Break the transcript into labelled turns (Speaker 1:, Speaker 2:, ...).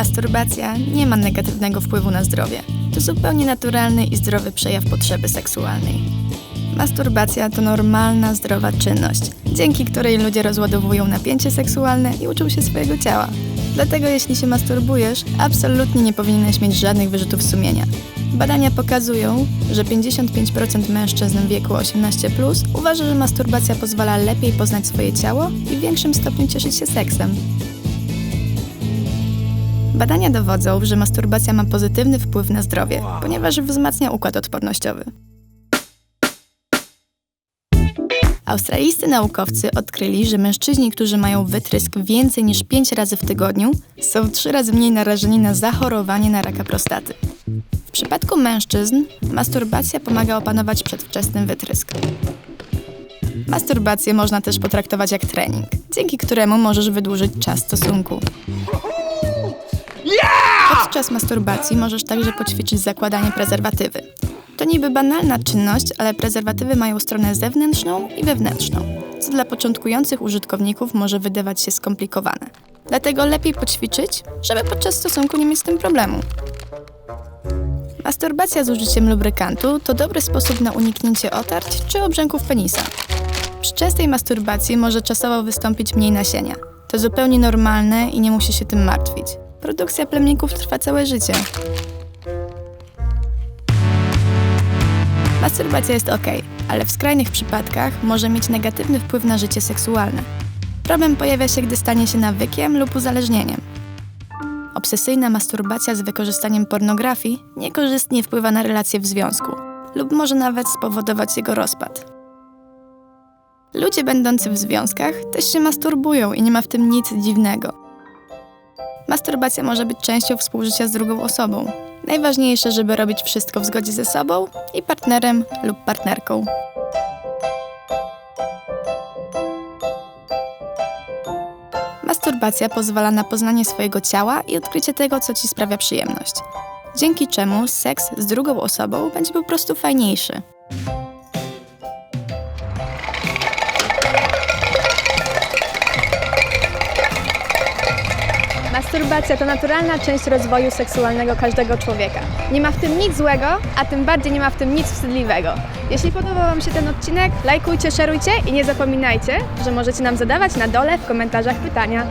Speaker 1: Masturbacja nie ma negatywnego wpływu na zdrowie. To zupełnie naturalny i zdrowy przejaw potrzeby seksualnej. Masturbacja to normalna, zdrowa czynność, dzięki której ludzie rozładowują napięcie seksualne i uczą się swojego ciała. Dlatego jeśli się masturbujesz, absolutnie nie powinieneś mieć żadnych wyrzutów sumienia. Badania pokazują, że 55% mężczyzn w wieku 18 uważa, że masturbacja pozwala lepiej poznać swoje ciało i w większym stopniu cieszyć się seksem. Badania dowodzą, że masturbacja ma pozytywny wpływ na zdrowie, ponieważ wzmacnia układ odpornościowy. Australijscy naukowcy odkryli, że mężczyźni, którzy mają wytrysk więcej niż 5 razy w tygodniu, są 3 razy mniej narażeni na zachorowanie na raka prostaty. W przypadku mężczyzn masturbacja pomaga opanować przedwczesny wytrysk. Masturbację można też potraktować jak trening, dzięki któremu możesz wydłużyć czas stosunku. Podczas masturbacji możesz także poćwiczyć zakładanie prezerwatywy. To niby banalna czynność, ale prezerwatywy mają stronę zewnętrzną i wewnętrzną, co dla początkujących użytkowników może wydawać się skomplikowane. Dlatego lepiej poćwiczyć, żeby podczas stosunku nie mieć z tym problemu. Masturbacja z użyciem lubrykantu to dobry sposób na uniknięcie otarć czy obrzęków penisa. Przy częstej masturbacji może czasowo wystąpić mniej nasienia. To zupełnie normalne i nie musi się tym martwić. Produkcja plemników trwa całe życie. Masturbacja jest ok, ale w skrajnych przypadkach może mieć negatywny wpływ na życie seksualne. Problem pojawia się, gdy stanie się nawykiem lub uzależnieniem. Obsesyjna masturbacja z wykorzystaniem pornografii niekorzystnie wpływa na relacje w związku lub może nawet spowodować jego rozpad. Ludzie będący w związkach też się masturbują i nie ma w tym nic dziwnego. Masturbacja może być częścią współżycia z drugą osobą. Najważniejsze, żeby robić wszystko w zgodzie ze sobą i partnerem lub partnerką. Masturbacja pozwala na poznanie swojego ciała i odkrycie tego, co ci sprawia przyjemność. Dzięki czemu seks z drugą osobą będzie po prostu fajniejszy.
Speaker 2: Masturbacja to naturalna część rozwoju seksualnego każdego człowieka. Nie ma w tym nic złego, a tym bardziej nie ma w tym nic wstydliwego. Jeśli podobał Wam się ten odcinek, lajkujcie, szerujcie i nie zapominajcie, że możecie nam zadawać na dole w komentarzach pytania.